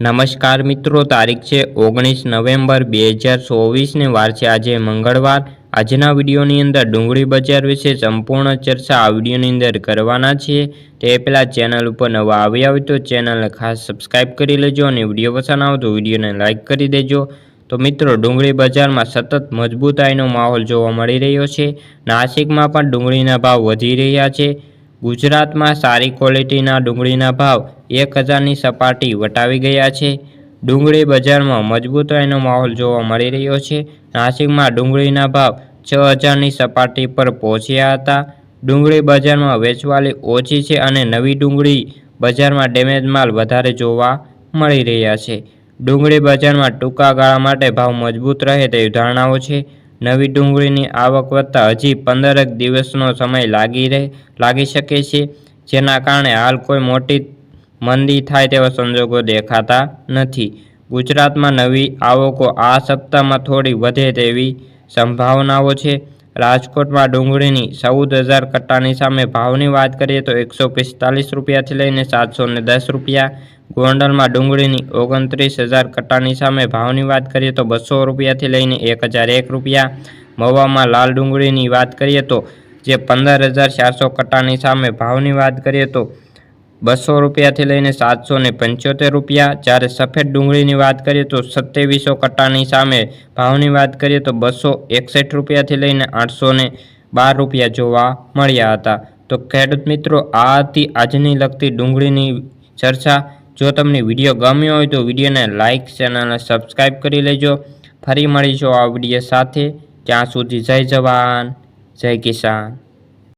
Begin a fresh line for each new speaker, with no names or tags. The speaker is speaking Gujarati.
નમસ્કાર મિત્રો, તારીખ છે ઓગણીસ નવેમ્બર બે હજાર ચોવીસને વાર છે આજે મંગળવાર. આજના વિડીયોની અંદર ડુંગળી બજાર વિશે સંપૂર્ણ ચર્ચા આ વિડીયોની અંદર કરવાના છીએ. તે પહેલાં ચેનલ ઉપર નવા આવ્યા હોય તો ચેનલને ખાસ સબસ્ક્રાઈબ કરી લેજો અને વીડિયો પસંદ આવે તો વિડીયોને લાઇક કરી દેજો. તો મિત્રો, ડુંગળી બજારમાં સતત મજબૂતાઈનો માહોલ જોવા મળી રહ્યો છે. નાસિકમાં પણ ડુંગળીના ભાવ વધી રહ્યા છે. ગુજરાતમાં સારી ક્વોલિટીના ડુંગળીના ભાવ એક હજારની સપાટી વટાવી ગયા છે. ડુંગળી બજારમાં મજબૂતાઈનો માહોલ જોવા મળી રહ્યો છે. નાસિકમાં ડુંગળીના ભાવ છ હજારની સપાટી પર પહોંચ્યા હતા. ડુંગળી બજારમાં વેચવાલી ઓછી છે અને નવી ડુંગળી બજારમાં ડેમેજ માલ વધારે જોવા મળી રહ્યા છે. ડુંગળી બજારમાં ટૂંકા ગાળા માટે ભાવ મજબૂત રહે તેવી ધારણાઓ છે. નવી ડુંગળીની આવક વધતા હજી પંદરક દિવસનો સમય લાગી રહે, લાગી શકે છે, જેના કારણે હાલ કોઈ મોટી મંદી થાય તેવા સંજોગો દેખાતા નથી. ગુજરાતમાં નવી આવકો આ સપ્તાહમાં થોડી વધે તેવી સંભાવનાઓ છે. રાજકોટમાં ડુંગળીની ચૌદ હજાર કટ્ટાની સામે ભાવની વાત કરીએ તો એકસો પિસ્તાલીસ રૂપિયાથી લઈને સાતસો ને દસ રૂપિયા. ગોંડલમાં ડુંગળીની ઓગણત્રીસ હજાર કટ્ટાની સામે ભાવની વાત કરીએ તો બસો રૂપિયાથી લઈને એક હજાર એક રૂપિયા. મવામાં લાલ ડુંગળીની વાત કરીએ તો જે પંદર હજાર ચારસો કટ્ટાની સામે ભાવની વાત કરીએ તો બસો રૂપિયાથી લઈને સાતસો ને પંચોતેર રૂપિયા. જ્યારે સફેદ ડુંગળીની વાત કરીએ તો સત્યાવીસો કટ્ટાની સામે ભાવની વાત કરીએ તો બસો એકસઠ રૂપિયાથી લઈને આઠસો ને બાર રૂપિયા જોવા મળ્યા હતા. તો ખેડૂત મિત્રો, આ હતી આજની લગતી ડુંગળીની ચર્ચા. જો તમને વીડિયો ગમ્યો હોય તો વિડીયોને લાઇક ચેનલને સબસ્ક્રાઈબ કરી લેજો. ફરી મળીશું આ વીડિયો સાથે. ત્યાં સુધી જય જવાન, જય કિસાન.